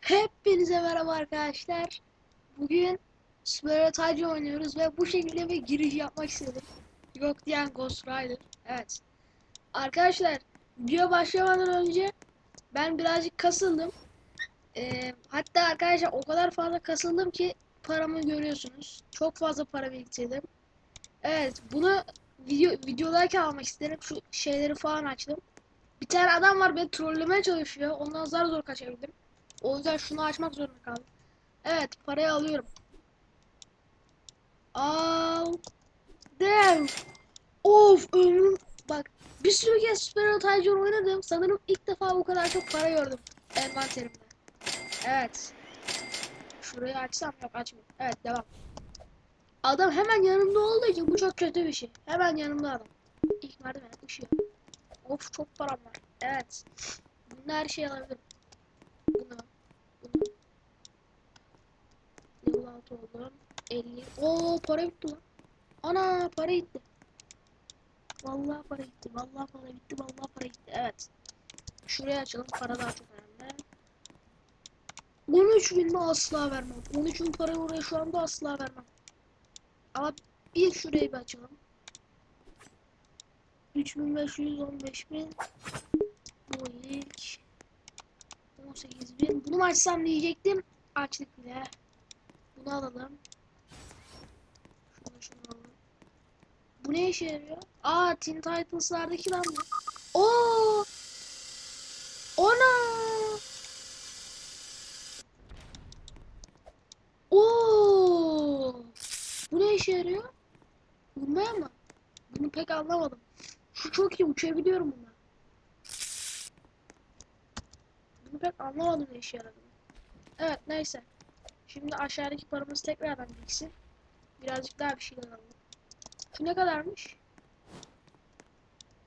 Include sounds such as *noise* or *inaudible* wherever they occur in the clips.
Hepinize merhaba arkadaşlar. Bugün Tacı oynuyoruz ve bu şekilde bir giriş yapmak istedim. Yok diyen Ghost Rider. Evet. Arkadaşlar video başlamadan önce ben birazcık kasıldım. Ee, hatta arkadaşlar o kadar fazla kasıldım ki paramı görüyorsunuz. Çok fazla para biriktirdim. Evet bunu video videodayken almak istedim. Şu şeyleri falan açtım. Bir tane adam var beni trollemeye çalışıyor. Ondan zar zor kaçabildim. O yüzden şunu açmak zorunda kaldım. Evet parayı alıyorum. Al. Dev. Of ömrüm. Bak bir sürü kez Super Tiger oynadım. Sanırım ilk defa bu kadar çok para gördüm. Envanterimde. Evet. Şurayı açsam yok açmıyor. Evet devam. Adam hemen yanımda olduğu için bu çok kötü bir şey. Hemen yanımda adam. İlk merdiven ışıyor. Of çok param var. Evet. Bunda her şeyi alabilirim. Bunu. Bunu. Level 6 oldum. 50. Oo para bitti lan. Ana para gitti. Vallahi para gitti. Vallahi para bitti. Vallahi para gitti. Evet. Şuraya açalım. Para daha çok önemli. 13 bin mi asla vermem. 13 bin parayı oraya şu anda asla vermem. Ama bir şurayı bir açalım. 3500 15000 bu ilk 18000 bunu açsam diyecektim açtık bile bunu alalım şunu şunu alalım bu ne işe yarıyor aa Teen Titles'lardaki lan bu Oo! Ona! Oo! Bu ne işe yarıyor? Vurmaya mı? Anlamadım. Şu çok iyi uçabiliyorum bununla. Bunu pek anlamadım ne işe yaradığını. Evet neyse. Şimdi aşağıdaki paramız tekrardan biriksin. Birazcık daha bir şeyler alalım. Şu ne kadarmış?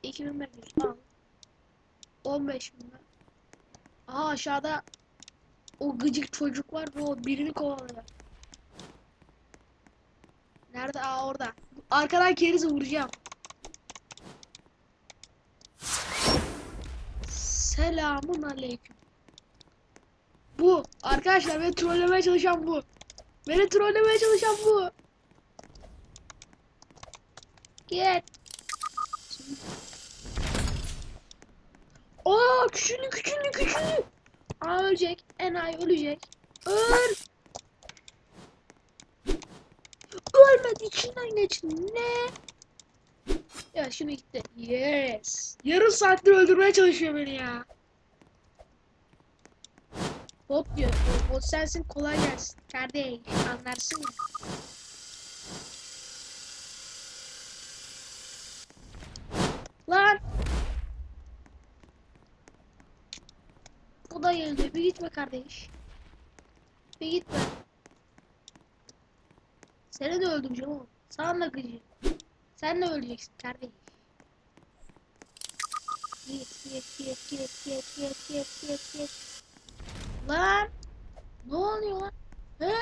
2500 al. 15 bin lira. Aha aşağıda o gıcık çocuk var o birini kovalıyor. Nerede? Aa orada. Arkadan kerizi vuracağım. Selamun aleyküm. Bu. Arkadaşlar beni trollemeye çalışan bu. Beni trollemeye çalışan bu. Git. Aa küçüldü küçüldü küçüldü. Aa ölecek. Enayi ölecek. Öl. Ölmedi içinden geçti. Ne? Ya şunu gitti. Yes. Yarım saattir öldürmeye çalışıyor beni ya. Bot diyor. Bot sensin kolay gelsin. Kardeş anlarsın ya. Lan. Bu da geldi. Bir gitme kardeş. Bir gitme. Seni de öldüreceğim oğlum. Da gıcığım. Sen de öleceksin kardeş. Git git git git git git git git git. Lan! Ne oluyor lan? He?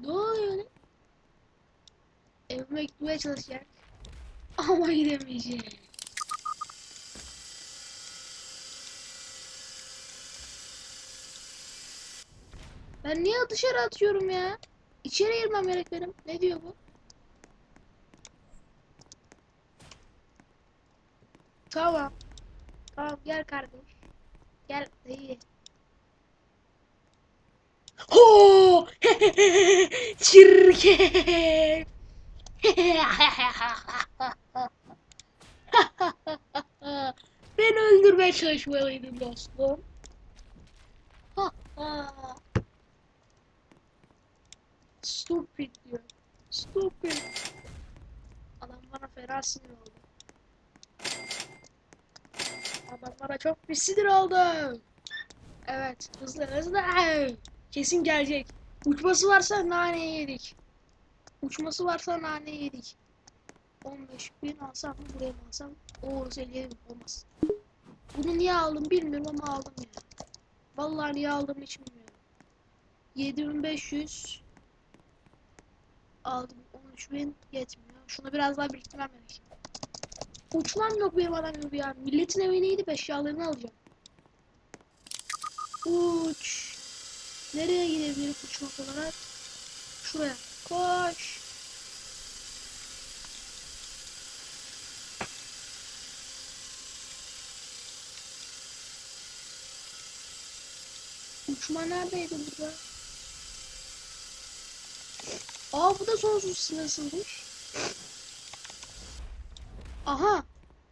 Ne oluyor lan? Evime gitmeye çalışacak. Ama gidemeyecek. Ben niye dışarı atıyorum ya? İçeri girmem gerek benim. Ne diyor bu? Tamam. Tamam gel kardeş. Gel iyi. Ho! Çirkef. Beni öldürmeye çalışmalıydın dostum. Stupid diyor. Stupid. Adam bana fena sinir oldu. Adam bana çok bir sinir oldu. Evet. Hızlı hızlı. Kesin gelecek. Uçması varsa nane yedik. Uçması varsa nane yedik. 15 bin alsam buraya alsam? 50 bin olmaz. Bunu niye aldım bilmiyorum ama aldım ya. Vallahi niye aldım hiç bilmiyorum. 7500 aldım. 13 bin yetmiyor. Şunu biraz daha biriktirmem gerek. Uçmam yok benim adam gibi ya. Milletin evine gidip eşyalarını alacağım. Uç. Nereye gidebilirim uçmak olarak? Şuraya. Koş. Uçma neredeydi burada? Aa bu da sonsuz sınırsızmış. Aha.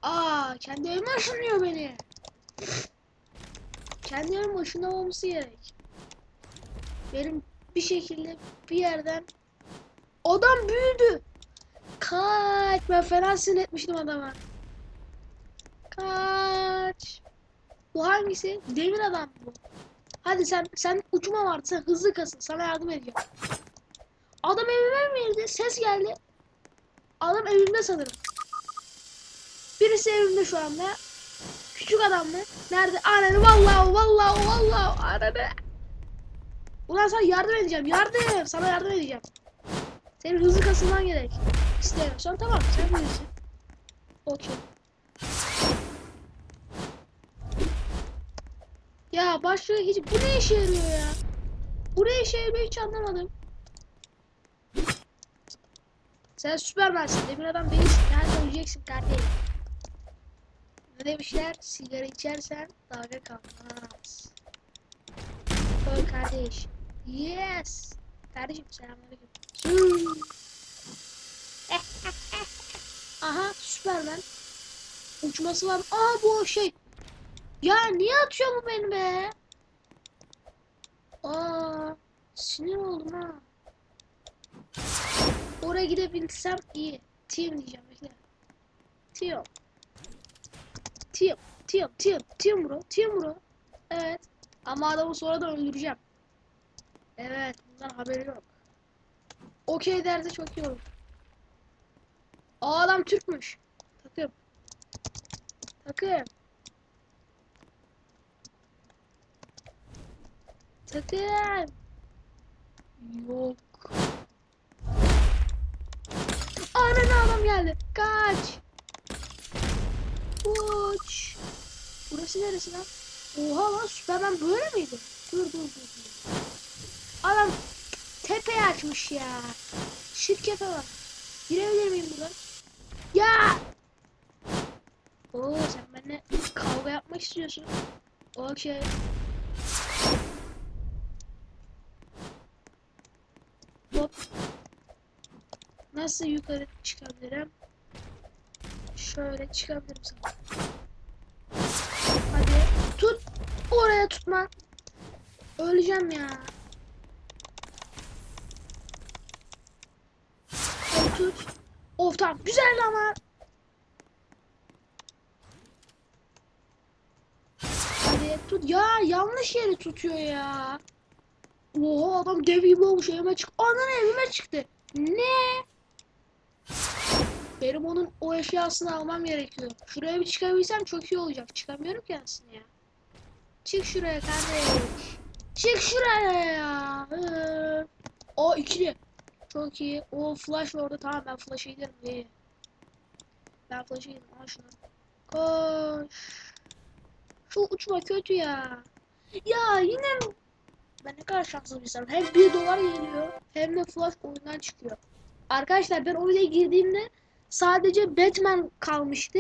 Aa kendi evime ışınlıyor beni. Kendi evime ışınlamamız gerek. Benim bir şekilde bir yerden adam büyüdü. Kaç. Ben fena etmiştim adama. Kaç. Bu hangisi? Demir adam bu. Hadi sen sen uçma vardı. Sen hızlı kasın. Sana yardım edeceğim. Adam evime mi girdi? Ses geldi. Adam evimde sanırım. Birisi evimde şu anda. Küçük adam mı? Nerede? Ananı vallahi vallahi vallahi ananı. Ulan sana yardım edeceğim. Yardım. Sana yardım edeceğim. Senin hızlı kasılman gerek. İstemiyorsan tamam. Sen bilirsin. Okey. Ya başlığı hiç... Bu ne işe yarıyor ya? Bu ne işe yarıyor hiç anlamadım. Sen süpermensin. Demir adam değilsin. Nerede öleceksin kardeşim? Demişler? Sigara içersen dalga kalmaz. Koy kardeş. Yes. Kardeşim selamünaleyküm. *laughs* Aha süpermen. Uçması var. Aa bu şey. Ya niye atıyor bu beni be? Aa, sinir oldum ha. Oraya gidebilsem iyi. Team diyeceğim. Team. Team. Team. Team. Team bro. Team bro. Evet. Ama adamı sonradan öldüreceğim. Evet. Bundan haberi yok. Okey derse çok iyi olur. Aa adam Türkmüş. Takım. Takım. Takım. Yok. Ananı adam geldi. Kaç. Uç. Burası neresi lan? Oha lan Süperman böyle miydi? Dur dur dur. dur. Adam tepeyi açmış ya. Şirkete bak. Girebilir miyim buradan? Ya! Oo sen benimle kavga yapmak istiyorsun. Okey. Hop. Nasıl yukarı çıkabilirim? Şöyle çıkabilirim sana. Hadi tut. Oraya tutma. Öleceğim ya. Tut. Of tamam güzel ama. Hadi tut. Ya yanlış yeri tutuyor ya. Oha adam dev gibi olmuş evime çık. Anan evime çıktı. Ne? Benim onun o eşyasını almam gerekiyor. Şuraya bir çıkabilsem çok iyi olacak. Çıkamıyorum ki aslında ya. Çık şuraya kardeş. Çık şuraya ya. O ikili. Çok iyi. O flash var orada. Tamam ben flash'a giderim. İyi. Ben flash'a giderim. Al şunu. Koş. Şu uçma kötü ya. Ya yine ben ne kadar şanssız bir insanım. Hem 1 dolar geliyor hem de flash oyundan çıkıyor. Arkadaşlar ben oraya girdiğimde sadece Batman kalmıştı.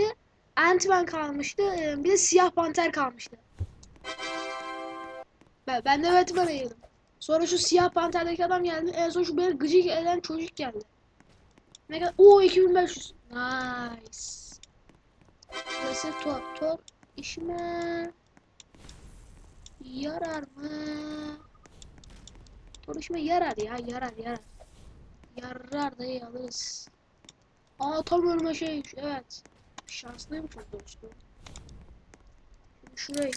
Ant-Man kalmıştı. e, Bir de Siyah Panter kalmıştı. Ben, ben de Batman'a girdim. Sonra şu Siyah Panter'deki adam geldi. En son şu beni gıcık eden çocuk geldi. Ne kadar? Oo 2500. Nice. Burası Thor. Thor işime yarar mı? Thor işime yarar ya. Yarar yarar. Yarar da alırız. Aa tam önüme şey evet. Şanslıyım çok. Şimdi şuraya.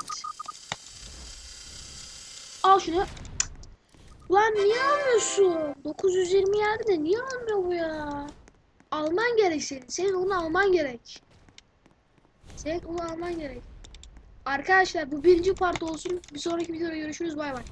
Al şunu. Lan niye almıyorsun? 920 yerde de niye almıyor bu ya? Alman gerek senin. Senin onu alman gerek. Senin onu alman gerek. Arkadaşlar bu birinci part olsun. Bir sonraki videoda görüşürüz. Bay bay.